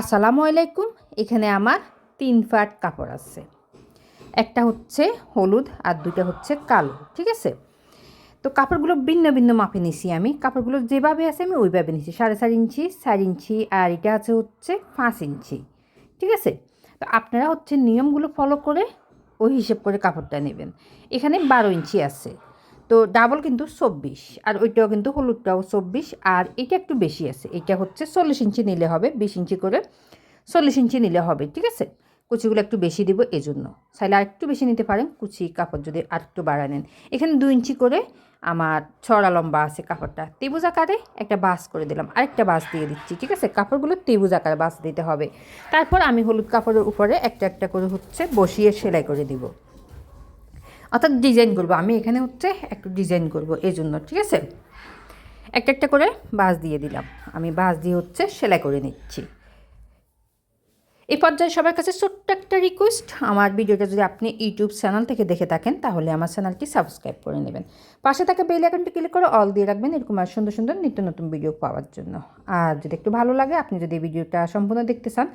আসসালামু আলাইকুম, এখানে আমার তিন ফাট কাপড় আছে। একটা হচ্ছে হলুদ আর দুটা হচ্ছে কালো, ঠিক আছে? তো কাপড়গুলো ভিন্ন ভিন্ন মাপে নিছি আমি। কাপড়গুলো যেভাবে আছে আমি ওইভাবে নিছি। সাড়ে চার ইঞ্চি চার ইঞ্চি, আর এটা আছে হচ্ছে পাঁচ ইঞ্চি, ঠিক আছে? তো আপনারা হচ্ছে নিয়মগুলো ফলো করে ওই হিসেব করে কাপড়টা নেবেন। এখানে বারো ইঞ্চি আছে। তো ডাবল কিন্তু চব্বিশ, আর ওইটাও কিন্তু হলুদটাও চব্বিশ, আর এটা একটু বেশি আছে। এটা হচ্ছে চল্লিশ ইঞ্চি নিলে হবে, বিশ ইঞ্চি করে চল্লিশ ইঞ্চি নিলে হবে, ঠিক আছে? কুচিগুলো একটু বেশি দিব এই জন্য চাইলে আর একটু বেশি নিতে পারেন, কুচি কাপড় যদি আর একটু বাড়া নেন। এখানে দু ইঞ্চি করে আমার ছড়া লম্বা আছে কাপড়টা। ত্রিভুজ আকারে একটা বাস করে দিলাম, আরেকটা বাস দিয়ে দিচ্ছি, ঠিক আছে? কাপড়গুলো ত্রিভুজ আকারে বাস দিতে হবে। তারপর আমি হলুদ কাপড়ের উপরে একটা একটা করে হচ্ছে বসিয়ে সেলাই করে দিব। অর্থাৎ ডিজাইন করব। আমি এখানে হচ্ছে একটু ডিজাইন করব এই জন্য ঠিক আছে? একটা একটা করে বাস দিয়ে দিলাম। আমি বাস দিয়ে হচ্ছে সেলাই করে নিচ্ছি। এই পর্যায়ে সবার কাছে ছোট্ট একটা রিকোয়েস্ট আমার ভিডিওটা যদি আপনি ইউটিউব চ্যানেল থেকে দেখে থাকেন, তাহলে আমার চ্যানেলটি সাবস্ক্রাইব করে নেবেন। পাশে থাকা বেল আইকনটি ক্লিক করে অল দিয়ে রাখবেন, এরকম আর সুন্দর সুন্দর নিত্য নতুন ভিডিও পাওয়ার জন্য। আর যদি একটু ভালো লাগে, আপনি যদি ভিডিওটা সম্পূর্ণ দেখতে চান,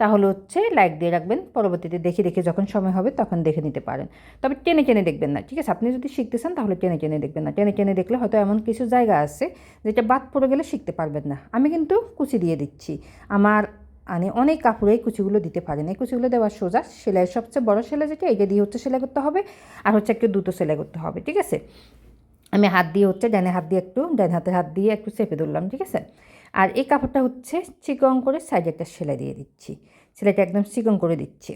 তাহলে হচ্ছে লাইক দিয়ে রাখবেন। পরবর্তীতে দেখে দেখে যখন সময় হবে, তখন দেখে নিতে পারেন। তবে টেনে টেনে দেখবেন না, ঠিক আছে? আপনি যদি শিখতে চান, তাহলে টেনে টেনে দেখবেন না। টেনে টেনে দেখলে হয়তো এমন কিছু জায়গা আছে, যেটা বাদ পড়ে গেলে শিখতে পারবেন না। আমি কিন্তু কুচি দিয়ে দিচ্ছি। আমার মানে অনেক কাপড়ে কুচিগুলো দিতে পারেন। এই কুচিগুলো দেওয়ার সোজা সেলাই, সবচেয়ে বড় সেলাই যেটা এটা দিয়ে হচ্ছে সেলাই করতে হবে আর হচ্ছে একটু দ্রুত সেলাই করতে হবে, ঠিক আছে? আমি হাত দিয়ে হচ্ছে ডানে হাত দিয়ে একটু, ডান হাতে হাত দিয়ে একটু চেপে ধরলাম, ঠিক আছে? আর এই কাপড়টা হচ্ছে চিকন করে সাইডে একটা সেলাই দিয়ে দিচ্ছি। সেলাইটা একদম চিকন করে দিচ্ছি।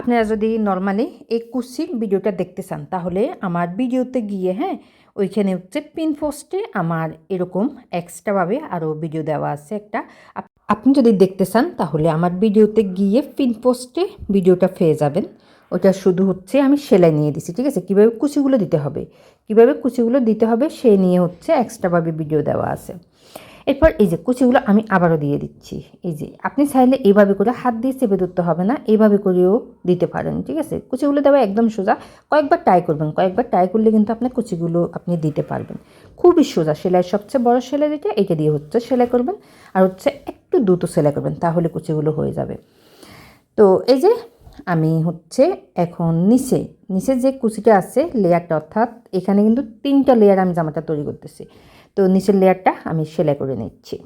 আপনারা যদি নর্মালি এই কুচির ভিডিওটা দেখতে চান, তাহলে আমার ভিডিওতে গিয়ে হ্যাঁ ওইখানে হচ্ছে পিন পোস্টে আমার এরকম এক্সট্রাভাবে আরও ভিডিও দেওয়া আছে একটা। আপনি যদি দেখতে চান, তাহলে আমার ভিডিওতে গিয়ে পিন পোস্টে ভিডিওটা পেয়ে যাবেন। ওটা শুধু হচ্ছে আমি সেলাই নিয়ে দিছি, ঠিক আছে? কীভাবে কুচিগুলো দিতে হবে? কীভাবে কুচিগুলো দিতে হবে, সে নিয়ে হচ্ছে এক্সট্রাভাবে ভিডিও দেওয়া আছে। এরপর এই যে কুচিগুলো আমি আবারও দিয়ে দিচ্ছি। এই যে আপনি চাইলে এইভাবে করে হাত দিয়ে চেপে ধরতে হবে না এইভাবে করেও দিতে পারেন, ঠিক আছে? কুচিগুলো দেওয়া একদম সোজা। কয়েকবার ট্রাই করবেন, কয়েকবার ট্রাই করলে কিন্তু আপনার কুচিগুলো আপনি দিতে পারবেন। খুবই সোজা, সেলাই সবচেয়ে বড় সেলাই যেটা, এটা দিয়ে হচ্ছে সেলাই করবেন। আর হচ্ছে একটু দ্রুত সেলাই করবেন, তাহলে কুচিগুলো হয়ে যাবে। তো এই যে আমি হচ্ছে এখন নিচে নিচে যে কুচিটা আছে লেয়ারটা অর্থাৎ এখানে কিন্তু তিনটা লেয়ার আমি জামাটা তৈরি করতেছি। তো নিচের লেয়ারটা আমি সেলাই করে নিচ্ছি।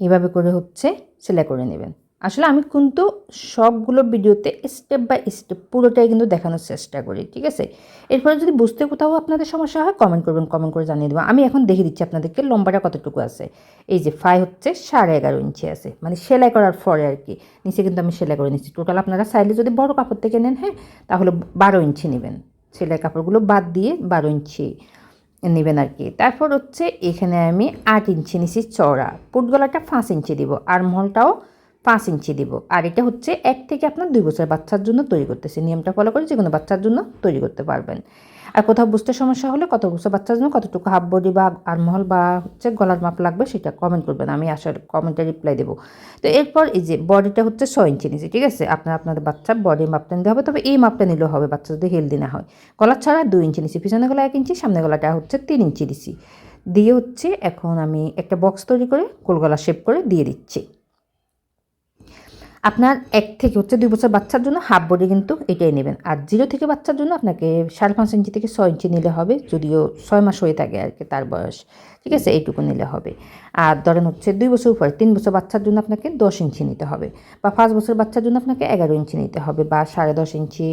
এভাবে করে হচ্ছে সেলাই করে নেবেন। আসলে আমি কিন্তু সবগুলো ভিডিওতে স্টেপ বাই স্টেপ পুরোটাই কিন্তু দেখানোর চেষ্টা করি, ঠিক আছে? এরপরে যদি বুঝতে কোথাও আপনাদের সমস্যা হয় কমেন্ট করবেন কমেন্ট করে জানিয়ে দেবো আমি এখন দেখে দিচ্ছি আপনাদেরকে লম্বাটা কতটুকু আছে। এই যে ফাই হচ্ছে সাড়ে এগারো ইঞ্চি আছে। মানে সেলাই করার পরে আর কি। নিচে কিন্তু আমি সেলাই করে নিচ্ছি। টোটাল আপনারা চাইলে যদি বড় কাপড় থেকে নেন হ্যাঁ তাহলে বারো ইঞ্চি নেবেন। সেলাই কাপড়গুলো বাদ দিয়ে বারো ইঞ্চি নেবেন আর কি। তারপর হচ্ছে এখানে আমি আট ইঞ্চি নিচে চড়া পুটগলাটা পাঁচ ইঞ্চি দিব। আর মহলটাও পাঁচ ইঞ্চি দিব। আর এটা হচ্ছে এক থেকে আপনার দুই বছর বাচ্চার জন্য তৈরি করতেছে। নিয়মটা ফলো করে যে কোনো বাচ্চার জন্য তৈরি করতে পারবেন। আর কোথাও বুঝতে সমস্যা হলে কত বছর বাচ্চার জন্য কতটুকু হাফ বডি বা আরমহল বা হচ্ছে গলার মাপ লাগবে সেটা কমেন্ট করবেন। আমি আসার কমেন্টে রিপ্লাই দেবো। তো এরপর এই যে বডিটা হচ্ছে ছয় ইঞ্চি নিচে, ঠিক আছে? আপনার আপনাদের বাচ্চার বডির মাপটা নিতে হবে। তবে এই মাপটা নিলেও হবে বাচ্চা যদি হেলদি না হয়। গলার ছাড়া দুই ইঞ্চি নিচি, পিছনে গলা এক ইঞ্চি, সামনে গলাটা হচ্ছে তিন ইঞ্চি দিছি দিয়ে হচ্ছে এখন আমি একটা বক্স তৈরি করে গোলগলা শেপ করে দিয়ে দিচ্ছি। আপনার এক থেকে হচ্ছে দুই বছর বাচ্চার জন্য হাফ বডি কিন্তু এটাই নেবেন। আর জিরো থেকে বাচ্চার জন্য আপনাকে সাড়ে পাঁচ ইঞ্চি থেকে ছয় ইঞ্চি নিলে হবে, যদিও ছয় মাস হয়ে থাকে আর কি তার বয়স। ঠিক আছে? এইটুকু নিলে হবে। আর ধরেন হচ্ছে দুই বছর উপরে, তিন বছর বাচ্চার জন্য আপনাকে দশ ইঞ্চি নিতে হবে বা পাঁচ বছর বাচ্চার জন্য আপনাকে এগারো ইঞ্চি নিতে হবে বা সাড়ে দশ ইঞ্চি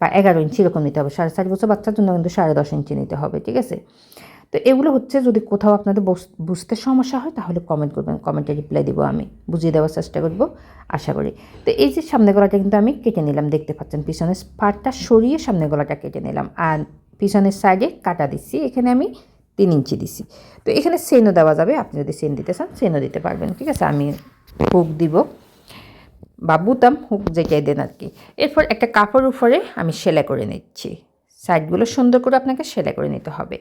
বা এগারো ইঞ্চি এরকম নিতে হবে। সাড়ে চার বছর বাচ্চার জন্য কিন্তু সাড়ে দশ ইঞ্চি নিতে হবে। ঠিক আছে? তো এগুলো হচ্ছে যদি কোথাও আপনাদের বুঝতে সমস্যা হয় তাহলে কমেন্ট করবেন কমেন্টে রিপ্লাই দেবো আমি। বুঝিয়ে দেওয়ার চেষ্টা করব, আশা করি। তো এই যে সামনে গলাটা কিন্তু আমি কেটে নিলাম, দেখতে পাচ্ছেন পিছনের পাটটা সরিয়ে সামনে গলাটা কেটে নিলাম। আর পিছনের সাইডে কাটা দিচ্ছি এখানে আমি তিন ইঞ্চি দিছি। তো এখানে সেনও দেওয়া যাবে, আপনি যদি সেন দিতে চান সেনও দিতে পারবেন, ঠিক আছে? আমি হুক দিব বা বুতাম হুক যেটাই দেন আর কি। এরপর একটা কাপড় উপরে আমি সেলাই করে নিচ্ছি। সাইডগুলো সুন্দর করে আপনাকে সেলাই করে নিতে হবে।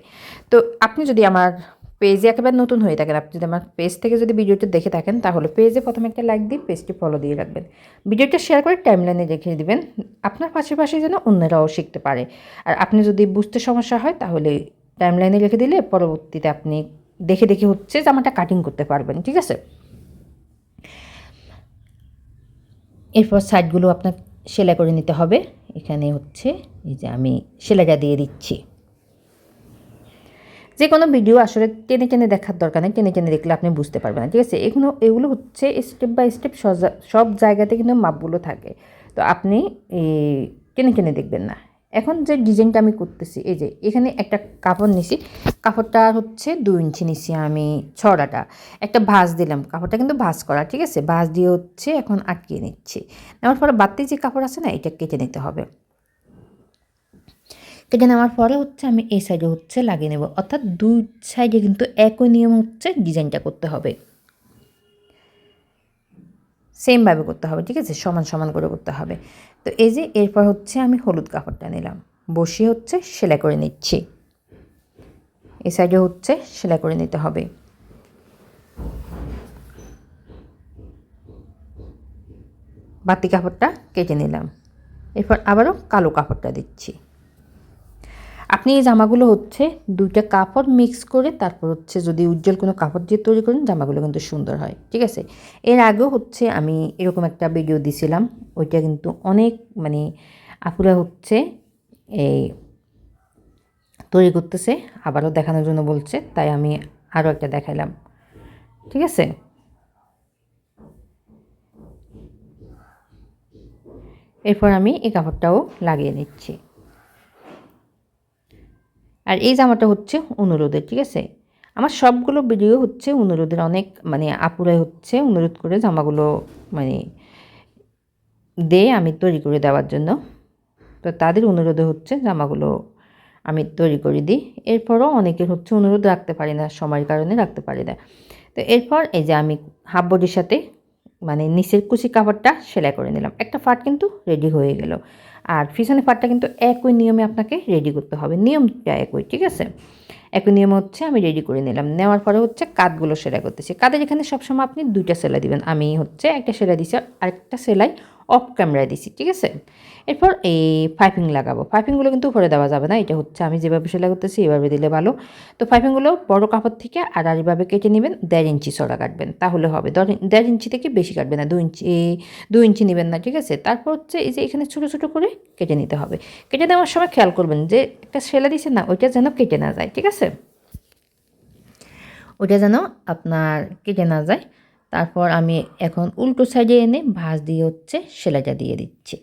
তো আপনি যদি আমার পেজে একেবারে নতুন হয়ে থাকেন, আপনি যদি আমার পেজ থেকে যদি ভিডিওটা দেখে থাকেন, তাহলে পেজে প্রথমে একটা লাইক দিয়ে পেজটি ফলো দিয়ে রাখবেন। ভিডিওটা শেয়ার করে টাইমলাইনে রেখে দিবেন, আপনার পাশাপাশি যেন অন্যরাও শিখতে পারে। আর আপনি যদি বুঝতে সমস্যা হয়, তাহলে টাইমলাইনে রেখে দিলে পরবর্তীতে আপনি দেখে দেখে হচ্ছে জামাটা কাটিং করতে পারবেন, ঠিক আছে? এরপর সাইডগুলো আপনার সেলাই করে নিতে হবে। এখানে হচ্ছে এই যে আমি সেলাইটা দিয়ে দিচ্ছি। যে কোনো ভিডিও আসলে টেনে টেনে দেখার দরকার নেই, টেনে টেনে দেখলে আপনি বুঝতে পারবেন না, ঠিক আছে? এগুলো এগুলো হচ্ছে স্টেপ বাই স্টেপ সব জায়গাতে কিন্তু মাপগুলো থাকে। তো আপনি টেনে টেনে দেখবেন না। এখন যে ডিজাইনটা আমি করতেছি, এই যে এখানে একটা কাপড় নিছি। কাপড়টা হচ্ছে দুই ইঞ্চি নিছি আমি ছড়াটা। একটা ভাঁজ দিলাম, কাপড়টা কিন্তু ভাঁজ করা, ঠিক আছে? ভাঁজ দিয়ে হচ্ছে এখন আটকিয়ে নিচ্ছি। নেওয়ার পরে বাড়তি যে কাপড় আছে না, এটা কেটে নিতে হবে। কেটে নেওয়ার পরে হচ্ছে আমি এই সাইডে হচ্ছে লাগিয়ে নেব। অর্থাৎ দুই সাইডে কিন্তু একই নিয়ম হচ্ছে ডিজাইনটা করতে হবে। সেমভাবে করতে হবে, ঠিক আছে? সমান সমান করে করতে হবে। তো এই যে এরপর হচ্ছে আমি হলুদ কাপড়টা নিলাম। বসিয়ে হচ্ছে সেলাই করে নিচ্ছি। এই সাইডে হচ্ছে সেলাই করে নিতে হবে। বাতি কাপড়টা কেটে নিলাম। এরপর আবারও কালো কাপড়টা দিচ্ছি। আপনি এই জামাগুলো হচ্ছে দুইটা কাপড় মিক্স করে তারপর হচ্ছে যদি উজ্জ্বল কোনো কাপড় দিয়ে তৈরি করেন, জামাগুলো কিন্তু সুন্দর হয়, ঠিক আছে? এর আগেও হচ্ছে আমি এরকম একটা ভিডিও দিছিলাম, ওইটা কিন্তু অনেক মানে আপুরা হচ্ছে এই তৈরি করতেছে, আবারও দেখানোর জন্য বলছে, তাই আমি আরও একটা দেখাইলাম, ঠিক আছে? এরপর আমি এই কাপড়টাও লাগিয়ে নিচ্ছি। আর এই জামাটা হচ্ছে অনুরোধের, ঠিক আছে? আমার সবগুলো ভিডিও হচ্ছে অনুরোধের, অনেক মানে আপুরাই হচ্ছে অনুরোধ করে জামাগুলো মানে দে, আমি তৈরি করে দেওয়ার জন্য। তো তাদের অনুরোধে হচ্ছে জামাগুলো আমি তৈরি করে দিই। এরপরও অনেকের হচ্ছে অনুরোধ রাখতে পারি না, সময়ের কারণে রাখতে পারি না। তো এরপর এই যে আমি হাফ বডির সাথে মানে নিচের কুচি কাপড়টা সেলাই করে নিলাম। একটা ফাট কিন্তু রেডি হয়ে গেল। আর পিছনের পাটটা কিন্তু একই নিয়মে আপনাকে রেডি করতে হবে। নিয়মটা একই, ঠিক আছে? একই নিয়ম হচ্ছে আমি রেডি করে নিলাম। নেওয়ার পরে হচ্ছে কাতগুলো সেলাই করতেছি। কাদের এখানে সবসময় আপনি দুইটা সেলাই দিবেন। আমি হচ্ছে একটা সেলাই দিছি আরেকটা সেলাই অফ ক্যামেরায় দিছি, ঠিক আছে? এরপর এই পাইপিং লাগাবো। পাইপিংগুলো কিন্তু উপরে দেওয়া যাবে না, এটা হচ্ছে আমি যেভাবে সেলাই করতেছি এভাবে দিলে ভালো। তো পাইপিংগুলো বড় কাপড় থেকে আর আড়িভাবে কেটে নেবেন, দেড় ইঞ্চি সরা কাটবেন, তাহলে হবে। দেড় ইঞ্চি থেকে বেশি কাটবেন না, দু ইঞ্চি দু ইঞ্চি নেবেন না, ঠিক আছে? তারপর হচ্ছে এই যে এখানে ছোটো ছোটো করে কেটে নিতে হবে। কেটে দেওয়ার সময় খেয়াল করবেন যে একটা সেলাই দিচ্ছে না, ওইটা যেন কেটে না যায়, ঠিক আছে? ওইটা যেন আপনার কেটে না যায়। তারপর আমি এখন উল্টো সাইডে এনে ভাঁজ দিয়ে হচ্ছে সেলাইটা দিয়ে দিচ্ছি।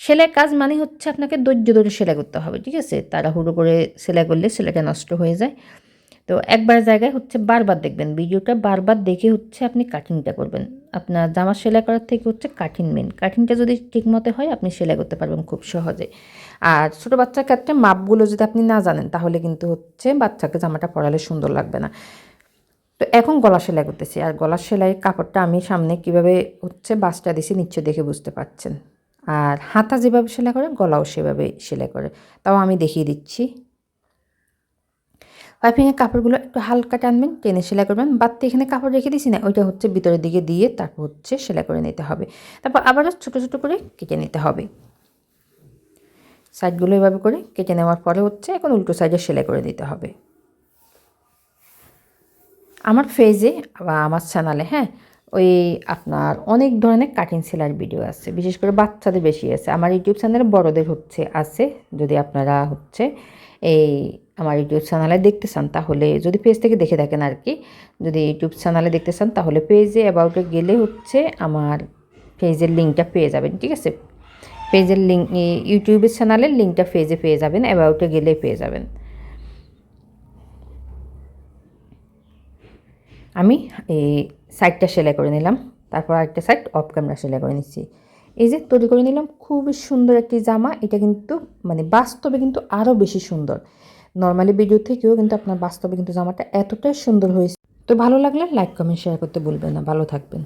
সেলাই কাজ মানে হচ্ছে আপনাকে ধৈর্য ধরে সেলাই করতে হবে, ঠিক আছে? তাড়াহুড়ো করে সেলাই করলে সেলাইটা নষ্ট হয়ে যায়। তো একবার জায়গায় হচ্ছে বারবার দেখবেন, ভিডিওটা বারবার দেখে হচ্ছে আপনি কাটিংটা করবেন। আপনার জামা সেলাই করার থেকে হচ্ছে কাঠিন মেন কাঠিনটা যদি ঠিক মতো হয়, আপনি সেলাই করতে পারবেন খুব সহজে। আর ছোটো বাচ্চার ক্ষেত্রে মাপগুলো যদি আপনি না জানেন, তাহলে কিন্তু হচ্ছে বাচ্চাকে জামাটা পরালে সুন্দর লাগবে না। তো এখন গলা সেলাই করতেছি। আর গলা সেলাই কাপড়টা আমি সামনে কীভাবে হচ্ছে বাসটা দিছি নিশ্চয় দেখে বুঝতে পারছেন। আর হাতা যেভাবে সেলাই করে, গলাও সেভাবে সেলাই করে। তাও আমি দেখিয়ে দিচ্ছি। পাইপিংয়ের কাপড়গুলো একটু হালকা টানবেন, টেনে সেলাই করবেন। বাড়তি এখানে কাপড় রেখে দিছি না, ওইটা হচ্ছে ভিতরের দিকে দিয়ে তারপর হচ্ছে সেলাই করে নিতে হবে। তারপর আবারও ছোটো ছোটো করে কেটে নিতে হবে। সাইডগুলো এভাবে করে কেটে নেওয়ার পরে হচ্ছে এখন উল্টো সাইডে সেলাই করে দিতে হবে। আমার ফেজে বা আমার চ্যানেলে হ্যাঁ ওই আপনার অনেক ধরনের কাটিং সেলার ভিডিও আছে। বিশেষ করে বাচ্চাদের বেশি আছে। আমার ইউটিউব চ্যানেলে বড়দের হচ্ছে, আছে। যদি আপনারা হচ্ছে এই আমার ইউটিউব চ্যানেলে দেখতে চান, তাহলে যদি পেজ থেকে দেখে থাকেন আর কি যদি ইউটিউব চ্যানেলে দেখতে চান, তাহলে পেজে অ্যাবাউটে গেলে হচ্ছে আমার পেজের লিঙ্কটা পেয়ে যাবেন, ঠিক আছে? পেজের লিঙ্ক ইউটিউবের চ্যানেলের লিঙ্কটা পেজে পেয়ে যাবেন অ্যাবাউটে গেলে পেয়ে যাবেন। আমি এই সাইডটা সেলাই করে নিলাম, তারপর আরেকটা সাইড অফ ক্যামেরা সেলাই করে নিচ্ছি। এই যে তৈরি করে নিলাম, খুবই সুন্দর একটি জামা, এটা কিন্তু মানে বাস্তবে কিন্তু আরও বেশি সুন্দর। নর্মালি ভিডিও থেকেও কিন্তু আপনার বাস্তবে কিন্তু জামাটা এতটাই সুন্দর হয়েছে। তো ভালো লাগলে লাইক কমেন্ট শেয়ার করতে বলবেন না। ভালো থাকবেন।